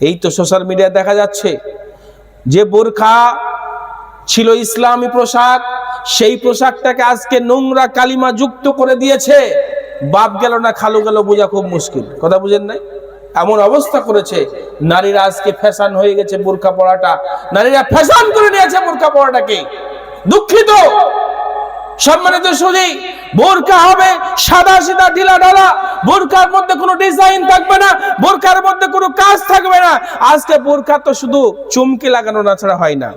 এই তো social media দেখা যাচ্ছে যে বোরখা ছিল ইসলামী পোশাক, সেই পোশাকটাকে আজকে নোংরা কালিমা যুক্ত করে দিয়েছে। বাপ গেল না, খালু গেল বোঝা খুব মুশকিল। কথা বুঝেন নাই? এমন অবস্থা করেছে। নারীরা আজকে ফ্যাশন হয়ে গেছে বোরখা পরাটা। নারীরা ফ্যাশন করে নিয়েছে বোরখা পরাটাকে। দুঃখিত। সম্মানিত সুধী বোরকা হবে, সাদা সিদা ঢিলা ঢালা, বোরকার মধ্যে কোনো ডিজাইন থাকবে না, বোরকার মধ্যে কোনো কাজ থাকবে না। আজকে বোরকা তো শুধু চুমকি লাগানো না ছাড়া হয় না।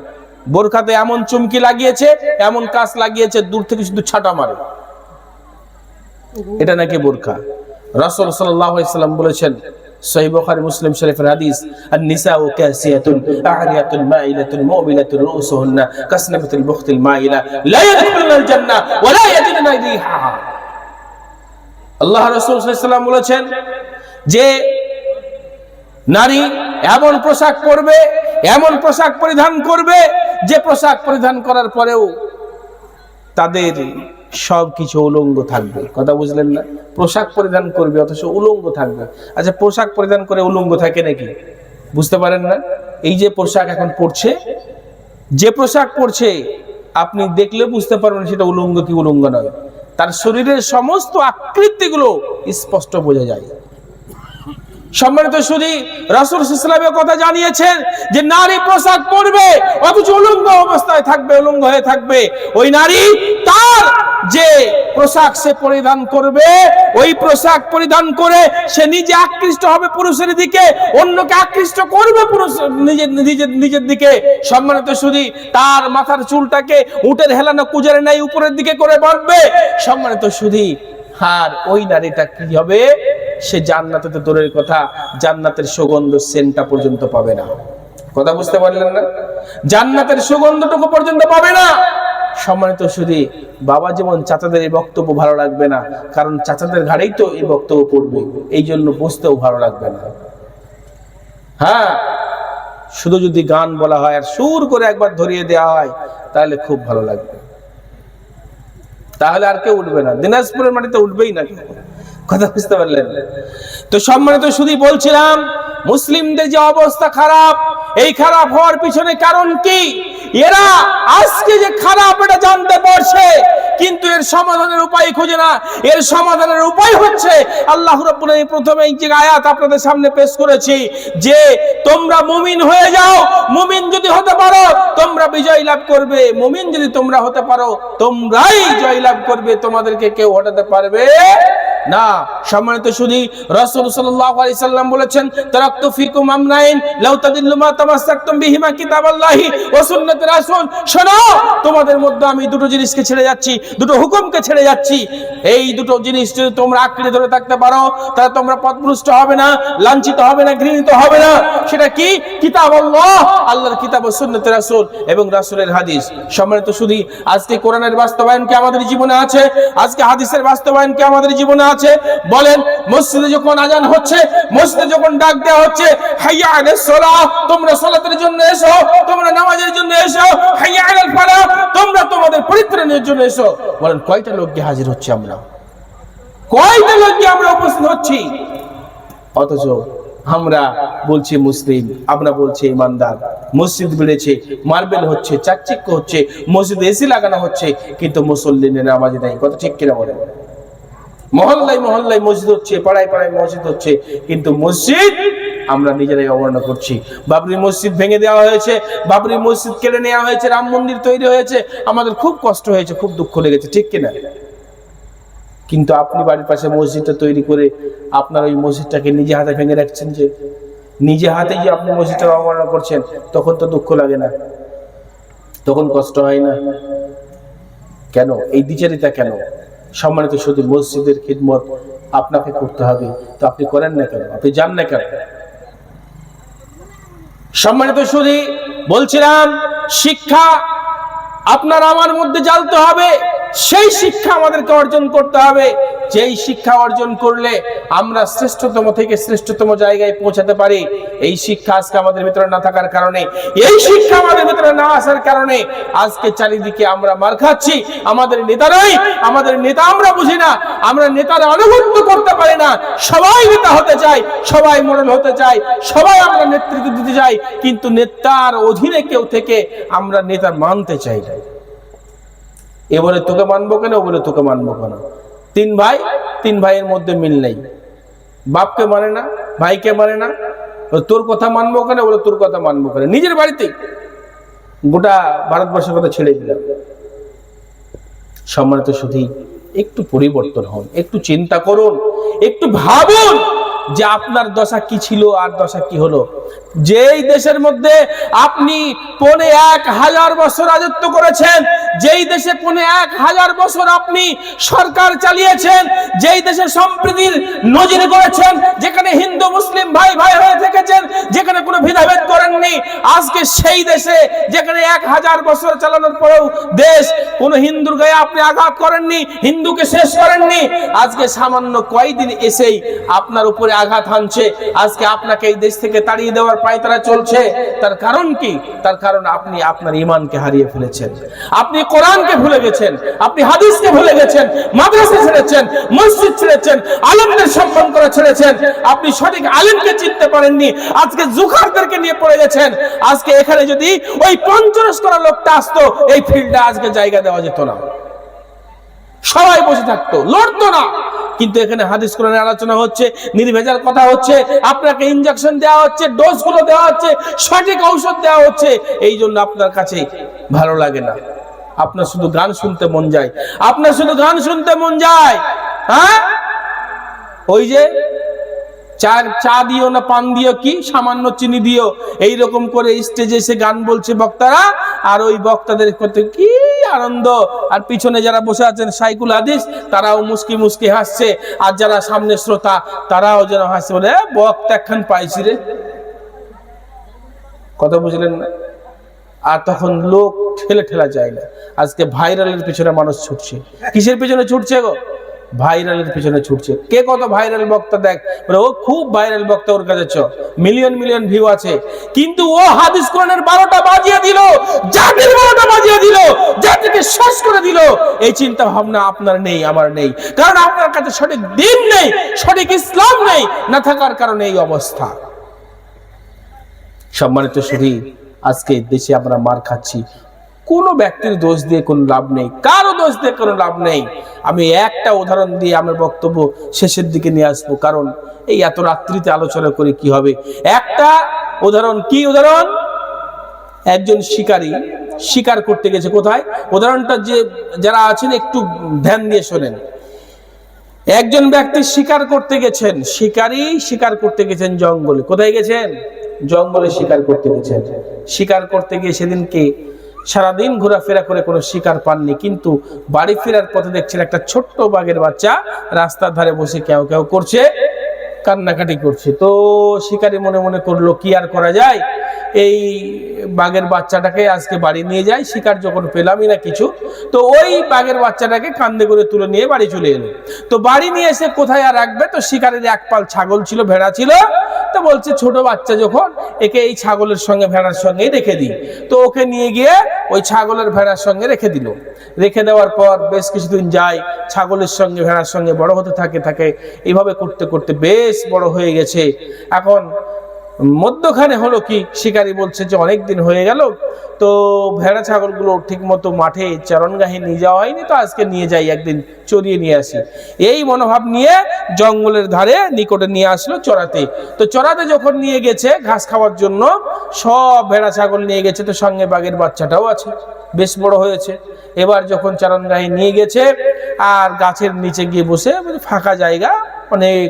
বোরখাতে এমন চুমকি লাগিয়েছে, এমন কাজ লাগিয়েছে, দূর থেকে শুধু ছাটা মারে। এটা নাকি বোরখা রাসুল সাল্লাহ ইসলাম বলেছেন সহিহ বুখারী মুসলিম শরীফের হাদিস আন-নিসাউ কাসিয়াতুন আ'রিয়াতুন মাইলাতুন মুমিলাতুন রুসুহুন্না কাসনাবাতুল বুখতিল মাইলা লা ইয়াদখুলুনাল জান্নাহ ওয়া লা ইয়াজিদুনা রিহা আল্লাহ রাসূল সাল্লাল্লাহু বলেছেন যে নারী এমন পোশাক পরবে, এমন পোশাক পরিধান করবে, যে পোশাক পরিধান করার পরেও তাদের সব কিছু উলঙ্গ থাকবে। কথা বুঝলেন না? পোশাক পরিধান করবে, অথচ উলঙ্গ থাকবে। আচ্ছা পোশাক পরিধান করে উলঙ্গ থাকে নাকি? বুঝতে পারেন না? এই যে পোশাক এখন পড়ছে যে পোশাক পড়ছে আপনি দেখলে বুঝতে পারবেন সেটা উলঙ্গ কি উলঙ্গ নয়। তার শরীরের সমস্ত আকৃতিগুলো স্পষ্ট বোঝা যায়। সম্মানিত শুধু রাসুল ইসলামের কথা জানিয়েছেন যে নারী পোশাক পরবে, অথচ উলঙ্গ অবস্থায় থাকবে, উলঙ্গ হয়ে থাকবে। ওই নারী তার যে পোশাক সে পরিধান করবে, ওই পোশাক পরিধান করে সে নিজে আকৃষ্ট হবে পুরুষের দিকে, অন্যকে আকৃষ্ট করবে পুরুষ নিজের নিজের নিজের দিকে। সম্মানিত শুধু তার মাথার চুলটাকে উটের হেলানো কুজারে নাই উপরের দিকে করে বাঁধবে। সম্মানিত শুধু আর ওই নারীটা কি হবে? সে জান্নাতে দূরের কথা, জান্নাতের সুগন্ধ সেন্টটা পর্যন্ত পাবে না। কথা বুঝতে পারলেন না? জান্নাতের সুগন্ধটুকু পর্যন্ত পাবে না। সম্মানিত শুধু বাবা যেমন চাচাদের এই বক্তব্য ভালো লাগবে না, কারণ চাচাদের ঘাড়েই তো এই বক্তব্য পড়বে, এই জন্য বুঝতেও ভালো লাগবে না। হ্যাঁ শুধু যদি গান বলা হয় আর সুর করে একবার ধরিয়ে দেওয়া হয়, তাহলে খুব ভালো লাগবে। তাহলে আর কেউ উঠবে না। দিনাজপুরের মাটিতে উঠবেই না কেউ। কথা বুঝতে পারলেন? তো সম্মানিত শুধু বলছিলাম, মুসলিমদের যে অবস্থা খারাপ, এই খারাপ হওয়ার পিছনে কারণ কি? এরা আজকে যে খারাপ এটা জানতে পারছে, কিন্তু এর সমাধানের উপায় খুঁজে না। এর সমাধানের উপায় হচ্ছে, আল্লাহ রাব্বুল প্রথমে যে আয়াত আপনাদের সামনে পেশ করেছি, যে তোমরা মুমিন হয়ে যাও, মুমিন যদি হতে পারো, তোমরা বিজয় লাভ করবে। মুমিন যদি তোমরা হতে পারো, তোমরাই জয় লাভ করবে। তোমাদেরকে কেউ হটাতে পারবে না, সম্মানিত শুধু রাসূল সাল্লাম বলেছেন, তারাক্তু ফিকুম বিহিমা শোনো, তোমাদের মধ্যে আমি দুটো জিনিসকে ছেড়ে যাচ্ছি, দুটো হুকুমকে ছেড়ে যাচ্ছি। এই দুটো জিনিস যদি তোমরা আঁকড়ে ধরে থাকতে পারো, তাহলে তোমরা হবে না, লাঞ্ছিত হবে না, ঘৃণিত হবে না। সেটা কি? কিতাব আল্লাহ আল্লাহর কিতাব ও এবং রাসূলের হাদিস। সম্মানিত শুধু আজকে কোরআনের বাস্তবায়ন কি আমাদের জীবনে আছে? আজকে হাদিসের বাস্তবায়ন কি আমাদের জীবনে আছে, বলেন, মসজিদে যখন আজান হচ্ছে, মসজিদে যখন ডাক দেওয়া হচ্ছে, হাইয়া আলাইস সালাহ, তোমরা সালাতের জন্য এসো, তোমরা নামাজের জন্য এসো, হাইয়া আলাল ফালাহ, তোমরা তোমাদের পরিত্রাণের জন্য এসো। বলেন, কয়টা লোক গিয়ে হাজির হচ্ছে আমরা? কয়টা লোক গিয়ে আমরা উপস্থিত হচ্ছি? অথচ আমরা বলছি মুসলিম, আমরা বলছি ইমানদার। মসজিদ বেড়েছে, মার্বেল হচ্ছে, চাকচিক্য হচ্ছে, মসজিদে এসি লাগানো হচ্ছে, কিন্তু মুসল্লিনের নামাজ নাই, কথা ঠিক কিনা বলেন? মহল্লায় মহল্লায় মসজিদ হচ্ছে, পাড়ায় পাড়ায় মসজিদ হচ্ছে, কিন্তু মসজিদ আমরা নিজেরাই অবর্ণনা করছি। বাবরি মসজিদ ভেঙে দেওয়া হয়েছে, বাবরি মসজিদ কেড়ে নেওয়া হয়েছে, রাম মন্দির তৈরি হয়েছে, আমাদের খুব কষ্ট হয়েছে, খুব দুঃখ লেগেছে, ঠিক কিনা? কিন্তু আপনি বাড়ির পাশে মসজিদটা তৈরি করে আপনার ওই মসজিদটাকে নিজে হাতে ভেঙে রাখছেন যে, নিজে হাতে যে আপনি মসজিদটা অবমাননা করছেন, তখন তো দুঃখ লাগে না। তখন কষ্ট হয় না। কেন? এই দ্বিচারিতা কেন? সম্মানিত শুধু মসজিদের খিদমত আপনাকে করতে হবে। তো আপনি করেন না কেন? আপনি যান না কেন? সম্মানিত শুধু বলছিলাম, শিক্ষা আপনার আমার মধ্যে জ্বালতে হবে, সেই শিক্ষা আমাদেরকে অর্জন করতে হবে। যেই শিক্ষা অর্জন করলে আমরা শ্রেষ্ঠতম থেকে শ্রেষ্ঠতম জায়গায় পৌঁছাতে পারি, এই শিক্ষা আজকে আমাদের ভিতরে না থাকার কারণে, এই শিক্ষা আমাদের ভিতরে না আসার কারণে আজকে চারিদিকে আমরা মার খাচ্ছি। আমাদের নেতারাই আমাদের নেতা আমরা বুঝি না, আমরা নেতারা অনুগত্য করতে পারি না। সবাই নেতা হতে চাই, সবাই মডেল হতে চাই, সবাই আমরা নেতৃত্ব দিতে চাই, কিন্তু নেতার অধীনে কেউ থেকে আমরা নেতা মানতে চাই না। এ বলে তোকে মানবো কেন? ও বলে তোকে মানবো কেন? তিন ভাই, তিন ভাইয়ের মধ্যে মিল নেই। বাপকে মানে না, ভাইকে মানে না। তোর কথা মানবো কেন? বলে তোর কথা মানবো কেন? নিজের বাড়িতে গোটা ভারতবর্ষের কথা ছেড়ে দিলাম। সম্মানিত শুধু একটু পরিবর্তন হন, একটু চিন্তা করুন, একটু ভাবুন যে আপনার দশা কি ছিল আর দশা কি হলো। যেই দেশের মধ্যে আপনি পনে এক হাজার বছর রাজত্ব করেছেন যেই দেশে পনে এক হাজার বছর আপনি সরকার চালিয়েছেন, যেই দেশে সম্প্রীতির নজির করেছেন যেখানে হিন্দু, মুসলিম ভাই ভাই হয়ে থেকেছেন, যেখানে কোনো ভেদাভেদ করেননি, আজকে সেই দেশে যেখানে এক হাজার বছর চালানোর পরেও দেশ কোনো হিন্দুর গায়ে আপনি আঘাত করেননি, হিন্দুকে শেষ করেননি, আজকে সামান্য কয়েকদিন এসেই আপনার উপরে আঘাত হানছে, আজকে আপনাকে এই দেশ থেকে তাড়িয়ে দেওয়ার পায়তারা চলছে, তার কারণ কি? তার কারণ আপনি আপনার ইমানকে হারিয়ে ফেলেছেন। আপনি কোরআনকে ভুলে গেছেন, আপনি হাদিসকে ভুলে গেছেন, মাদ্রাসা ছেড়েছেন, মসজিদ ছেড়েছেন, আলেমদের সম্মান করা ছেড়েছেন, আপনি সঠিক আলেমকে চিনতে পারেননি, আজকে জুখারদেরকে নিয়ে পড়ে গেছেন, আজকে এখানে যদি ওই পঞ্চরস করা লোকটা আসতো, এই ফিল্ডে আজকে জায়গা দেওয়া যেত না। সবাই বসে থাকতো, লড়তো না। কিন্তু এখানে হাদিস কোরআনের আলোচনা হচ্ছে, নির্ভেজাল কথা হচ্ছে, আপনাকে ইনজেকশন দেওয়া হচ্ছে ডোজগুলো দেওয়া হচ্ছে, সঠিক ঔষধ দেওয়া হচ্ছে, এই জন্য আপনার কাছে ভালো লাগে না। আপনার শুধু গান শুনতে মন যায়। আপনার শুধু গান শুনতে মন যায় হ্যাঁ? ওই যে চা চা দিও না, পান দিও কি? সামান্য চিনি দিও। এই রকম করে স্টেজে এসে গান বলছে বক্তারা, আর ওই বক্তাদের করতে কি আনন্দ। আর পিছনে যারা বসে আছেন, সাইকুল হাদিস, তারাও মুস্কি মুস্কি হাসছে। আর যারা সামনে শ্রোতা, তারাও যেন হাসছে। বলে বক্তা একখান পাইছি রে। কথা বুঝলেন না? আর তখন লোক ঠেলে ঠেলা যায় না। আজকে ভাইরালের পিছনে মানুষ ছুটছে। কিসের পিছনে ছুটছে গো? ভাইরালের পিছনে ছুটছে। কে কত ভাইরাল বক্তা দেখ? ও খুব ভাইরাল বক্তা ওর কাছে চ। মিলিয়ন মিলিয়ন ভিউ আছে। কিন্তু ও হাদিস কোরআনের বারোটা বাজিয়ে দিল। জাতির বারোটা বাজিয়ে দিল। জাতিকে শেষ করে দিল। এই চিন্তা ভাবনা আপনার নেই, আমার নেই। কারণ আপনার কাছে সঠিক দিন নেই, সঠিক ইসলাম নেই, না থাকার কারণে এই অবস্থা। সম্মানিত শুধু আজকে দেশে আমরা মার খাচ্ছি। কোনো ব্যক্তির দোষ দিয়ে কোনো লাভ নেই। কারও দোষ দিয়ে কোনো লাভ নেই। আমি একটা উদাহরণ দিয়ে আমার বক্তব্য শেষের দিকে নিয়ে আসব। কারণ এই এত রাত্রিতে আলোচনা করে কি হবে? একটা উদাহরণ, কি উদাহরণ? একজন শিকারী শিকার করতে গেছে কোথায়? উদাহরণটা যে যারা আছেন একটু ধ্যান দিয়ে শোনেন। একজন ব্যক্তি শিকার করতে গেছেন। শিকারী শিকার করতে গেছেন জঙ্গলে। কোথায় গেছেন? জঙ্গলে শিকার করতে গেছেন। শিকার করতে গিয়ে সেদিনকে সারাদিন ঘোরাফেরা করে কোনো শিকার পাননি, কিন্তু বাড়ি ফেরার পথে দেখছেন একটা ছোট্ট বাঘের বাচ্চা রাস্তার ধারে বসে কেউ কেউ করছে, কান্নাকাটি করছে। তো শিকারি মনে মনে করল, কি আর করা যায়? এই বাঘের বাচ্চাটাকে আজকে বাড়ি নিয়ে যাই শিকার যখন পেলামই না কিছু, তো ওই বাঘের বাচ্চাটাকে কান্দে করে তুলে নিয়ে বাড়ি চলে এলো। তো বাড়ি নিয়ে এসে কোথায় আর রাখবে? তো শিকারের এক পাল ছাগল ছিল, ভেড়া ছিল। তো বলছে, ছোট বাচ্চা যখন, একে এই ছাগলের সঙ্গে, ভেড়ার সঙ্গেই রেখে দিই। তো ওকে নিয়ে গিয়ে ওই ছাগলের ভেড়ার সঙ্গে রেখে দিল। রেখে দেওয়ার পর বেশ কিছুদিন যায়, ছাগলের সঙ্গে, ভেড়ার সঙ্গে বড় হতে থাকে থাকে। এইভাবে করতে করতে বেশ বড় হয়ে গেছে। এখন মধ্যখানে হলো কি? শিকারী বলছে যে অনেক দিন হয়ে গেল, তো ভেড়া ছাগলগুলো ঠিক মতো মাঠে চারণগাহে নিয়ে যাওয়া হয়নি, তো আজকে নিয়ে যাই, একদিন চড়িয়ে নিয়ে আসি। এই মনোভাব নিয়ে জঙ্গলের ধারে নিকটে নিয়ে আসলো চড়াতে। তো চড়াতে যখন নিয়ে গেছে ঘাস খাওয়ার জন্য, সব ভেড়া ছাগল নিয়ে গেছে, তো সঙ্গে বাঘের বাচ্চাটাও আছে, বেশ বড় হয়েছে। এবার যখন চারণগাহে নিয়ে গেছে, আর গাছের নিচে গিয়ে বসে ফাঁকা জায়গা, অনেক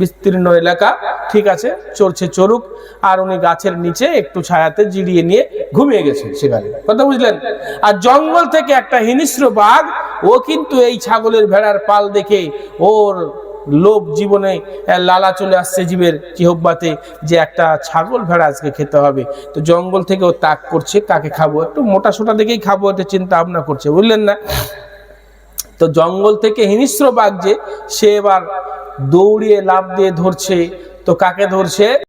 বিস্তীর্ণ এলাকা ঠিক আছে চলছে চড়ুক, আর উনি গাছের নিচে একটু ছায়াতে জিরিয়ে নিয়ে ঘুমিয়ে গেছে সেখানে কথা বুঝলেন? আর জঙ্গল থেকে একটা হিংস্র বাঘ, ও কিন্তু এই ছাগলের ভেড়ার পাল দেখে ওর লোভ জীবনে লালা চলে আসছে জীবের চিহব্বাতে যে একটা ছাগল ভেড়া আজকে খেতে হবে। তো জঙ্গল থেকে ও তাক করছে, কাকে খাব? একটু মোটা সোটা দেখেই খাব, এটা চিন্তা ভাবনা করছে, বুঝলেন না? তো জঙ্গল থেকে হিংস্র বাঘ যে, সে এবার দৌড়িয়ে লাভ দিয়ে ধরছে তো কাকে ধরছে?